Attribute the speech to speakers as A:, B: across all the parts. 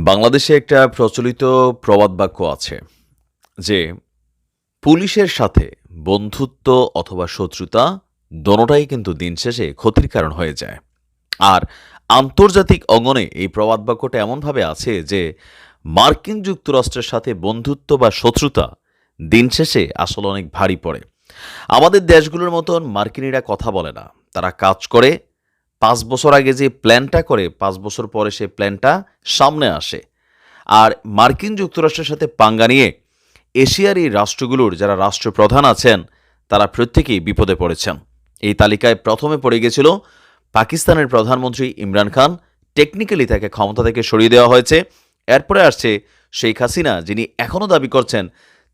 A: বাংলাদেশে একটা প্রচলিত প্রবাদ বাক্য আছে যে, পুলিশের সাথে বন্ধুত্ব অথবা শত্রুতা দোনোটাই কিন্তু দিন শেষে ক্ষতির কারণ হয়ে যায়। আর আন্তর্জাতিক অঙ্গনে এই প্রবাদ বাক্যটা এমনভাবে আছে যে, মার্কিন যুক্তরাষ্ট্রের সাথে বন্ধুত্ব বা শত্রুতা দিন শেষে আসলে অনেক ভারী পড়ে। আমাদের দেশগুলোর মতন মার্কিনিরা কথা বলে না। তারা কাজ করে পাঁচ বছর আগে যে প্ল্যানটা করে, পাঁচ বছর পরে সেই প্ল্যানটা সামনে আসে। আর মার্কিন যুক্তরাষ্ট্রের সাথে পাঙ্গা নিয়ে এশিয়ার এই রাষ্ট্রগুলোর যারা রাষ্ট্রপ্রধান আছেন, তারা প্রত্যেকেই বিপদে পড়েছেন। এই তালিকায় প্রথমে পড়ে গেছিল পাকিস্তানের প্রধানমন্ত্রী ইমরান খান। টেকনিক্যালি তাকে ক্ষমতা থেকে সরিয়ে দেওয়া হয়েছে। এরপরে আসছে শেখ হাসিনা, যিনি এখনও দাবি করছেন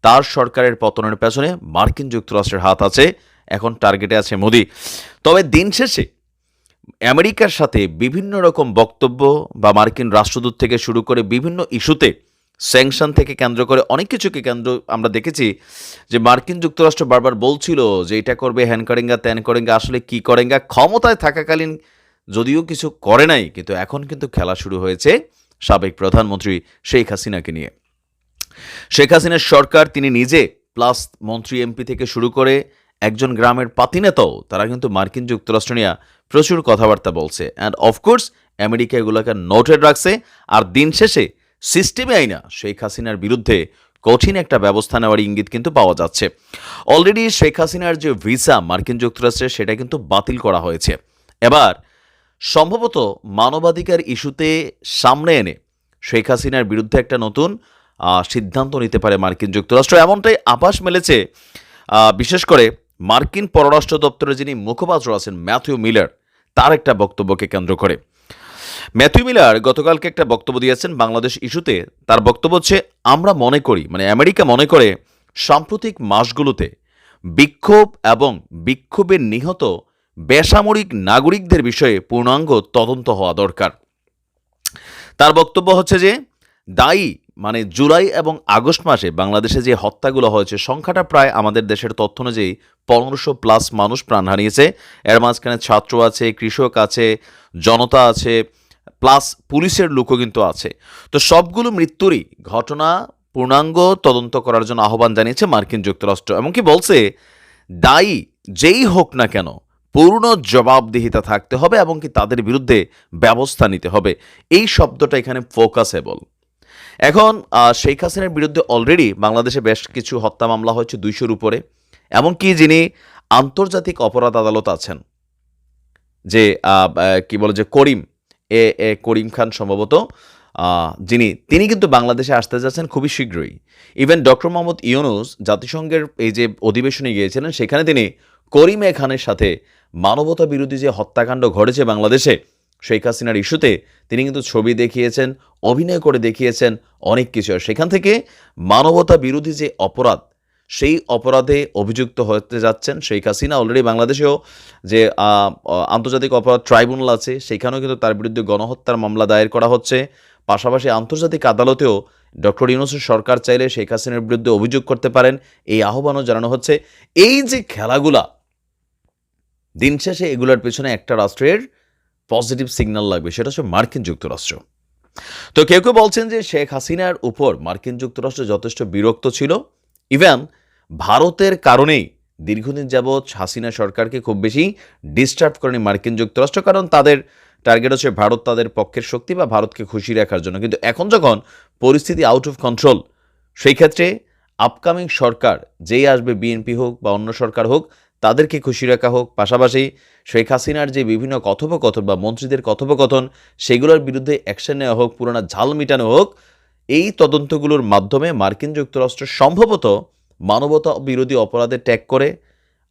A: তার সরকারের পতনের পেছনে মার্কিন যুক্তরাষ্ট্রের হাত আছে, এখন টার্গেটে আছে মোদি। তবে দিন শেষে আমেরিকার সাথে বিভিন্ন রকম বক্তব্য বা মার্কিন রাষ্ট্রদূত থেকে শুরু করে বিভিন্ন ইস্যুতে স্যাংশন থেকে কেন্দ্র করে অনেক কিছুকে কেন্দ্র আমরা দেখেছি যে মার্কিন যুক্তরাষ্ট্র বারবার বলছিল যে এটা করবে, হ্যান করেঙ্গা, ত্যান করেঙ্গা, আসলে কি করেঙ্গা, ক্ষমতায় থাকাকালীন যদিও কিছু করে নাই, কিন্তু এখন কিন্তু খেলা শুরু হয়েছে সাবেক প্রধানমন্ত্রী শেখ হাসিনাকে নিয়ে। শেখ হাসিনার সরকার, তিনি নিজে প্লাস মন্ত্রী এমপি থেকে শুরু করে একজন গ্রামের পাতিনেতাও তারা কিন্তু মার্কিন যুক্তরাষ্ট্র নিয়ে প্রচুর কথাবার্তা বলছে। অ্যান্ড অফকোর্স আমেরিকা এগুলোকে নোটেড রাখছে। আর দিন শেষে সিস্টেমে আইনা শেখ হাসিনার বিরুদ্ধে কঠিন একটা ব্যবস্থা নেওয়ার ইঙ্গিত কিন্তু পাওয়া যাচ্ছে। অলরেডি শেখ হাসিনার যে ভিসা মার্কিন যুক্তরাষ্ট্রে, সেটা কিন্তু বাতিল করা হয়েছে। এবার সম্ভবত মানবাধিকার ইস্যুতে সামনে এনে শেখ হাসিনার বিরুদ্ধে একটা নতুন সিদ্ধান্ত নিতে পারে মার্কিন যুক্তরাষ্ট্র। এমনটাই আভাস মেলেছে বিশেষ করে মার্কিন পররাষ্ট্র দপ্তরের যিনি মুখপাত্র আছেন ম্যাথিউ মিলার, তার একটা বক্তব্যকে কেন্দ্র করে। ম্যাথিউ মিলার গতকালকে একটা বক্তব্য দিয়েছেন বাংলাদেশ ইস্যুতে। তার বক্তব্য হচ্ছে, আমরা মনে করি মানে আমেরিকা মনে করে, সাম্প্রতিক মাসগুলোতে বিক্ষোভ এবং বিক্ষোভের নিহত বেসামরিক নাগরিকদের বিষয়ে পূর্ণাঙ্গ তদন্ত হওয়া দরকার। তার বক্তব্য হচ্ছে যে দায়ী মানে জুলাই এবং আগস্ট মাসে বাংলাদেশে যে হত্যাগুলো হয়েছে, সংখ্যাটা প্রায় আমাদের দেশের তথ্য অনুযায়ী পনেরোশো প্লাস মানুষ প্রাণ হারিয়েছে। এর মাঝখানে ছাত্র আছে, কৃষক আছে, জনতা আছে, প্লাস পুলিশের লোকও কিন্তু আছে। তো সবগুলো মৃত্যুরই ঘটনা, পূর্ণাঙ্গ তদন্ত করার জন্য আহ্বান জানিয়েছে মার্কিন যুক্তরাষ্ট্র। এমনকি বলছে, দায়ী যেই হোক না কেন, পূর্ণ জবাবদিহিতা থাকতে হবে এবং কি তাদের বিরুদ্ধে ব্যবস্থা নিতে হবে। এই শব্দটা এখানে ফোকাসেবল। এখন শেখ হাসিনার বিরুদ্ধে অলরেডি বাংলাদেশে বেশ কিছু হত্যা মামলা হচ্ছে দুইশোর উপরে, এমনকি যিনি আন্তর্জাতিক অপরাধ আদালত আছেন, যে কি বলে যে করিম, এ এ, করিম খান সম্ভবত যিনি, তিনি কিন্তু বাংলাদেশে আসতে যাচ্ছেন খুবই শীঘ্রই। ইভেন ডক্টর মোহাম্মদ ইউনুস জাতিসংঘের এই যে অধিবেশনে গিয়েছিলেন, সেখানে তিনি করিম এ খানের সাথে মানবতা বিরোধী যে হত্যাকাণ্ড ঘটেছে বাংলাদেশে শেখ হাসিনার ইস্যুতে তিনি কিন্তু ছবি দেখিয়েছেন, অভিনয় করে দেখিয়েছেন অনেক কিছু। সেখান থেকে মানবতা বিরোধী যে অপরাধ, সেই অপরাধে অভিযুক্ত হতে যাচ্ছেন শেখ হাসিনা। অলরেডি বাংলাদেশেও যে আন্তর্জাতিক অপরাধ ট্রাইব্যুনাল আছে, সেখানেও কিন্তু তার বিরুদ্ধে গণহত্যার মামলা দায়ের করা হচ্ছে। পাশাপাশি আন্তর্জাতিক আদালতেও ডক্টর ইউনুসের সরকার চাইলে শেখ হাসিনার বিরুদ্ধে অভিযোগ করতে পারেন। এই আহ্বানও জানানো হচ্ছে। এই যে খেলাগুলা, দিন শেষে এগুলোর পেছনে একটা রাষ্ট্রের পজিটিভ সিগন্যাল লাগবে, সেটা হচ্ছে মার্কিন যুক্তরাষ্ট্র। তো কেউ কেউ বলছেন যে শেখ হাসিনার উপর মার্কিন যুক্তরাষ্ট্র যথেষ্ট বিরক্ত ছিল। ইভেন ভারতের কারণেই দীর্ঘদিন যাবৎ হাসিনা সরকারকে খুব বেশি ডিস্টার্ব করেনি মার্কিন যুক্তরাষ্ট্র, কারণ তাদের টার্গেট হচ্ছে ভারত তাদের পক্ষের শক্তি বা ভারতকে খুশি রাখার জন্য। কিন্তু এখন যখন পরিস্থিতি আউট অফ কন্ট্রোল সেই ক্ষেত্রে আপকামিং সরকার, যেই আসবে বিএনপি হোক বা অন্য সরকার হোক তাদেরকে খুশি রাখা হোক। পাশাপাশি শেখ হাসিনার যে বিভিন্ন কথোপকথন বা মন্ত্রীদের কথোপকথন, সেগুলোর বিরুদ্ধে অ্যাকশন নেওয়া হোক, পুরোনা ঝাল মিটানো হোক, এই তদন্তগুলোর মাধ্যমে মার্কিন যুক্তরাষ্ট্র সম্ভবত মানবতা বিরোধী অপরাধে ট্যাগ করে।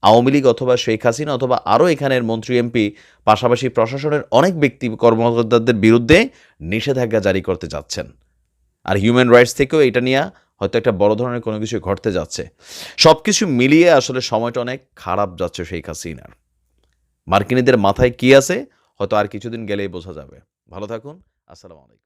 A: আওয়ামী লীগ অথবা শেখ হাসিনা অথবা আরও এখানের মন্ত্রী, এমপি, পাশাপাশি প্রশাসনের অনেক ব্যক্তি কর্মকর্তাদের বিরুদ্ধে নিষেধাজ্ঞা জারি করতে যাচ্ছেন। আর হিউম্যান রাইটস থেকেও এটা নিয়ে হয়তো একটা বড় ধরনের কোনো কিছু ঘটতে যাচ্ছে। সব কিছু মিলিয়ে আসলে সময়টা অনেক খারাপ যাচ্ছে শেখ হাসিনার। মার্কিনীদের মাথায় কি আছে? হয়তো আর কিছুদিন গেলেই বোঝা যাবে। ভালো থাকুন, আসসালামু আলাইকুম।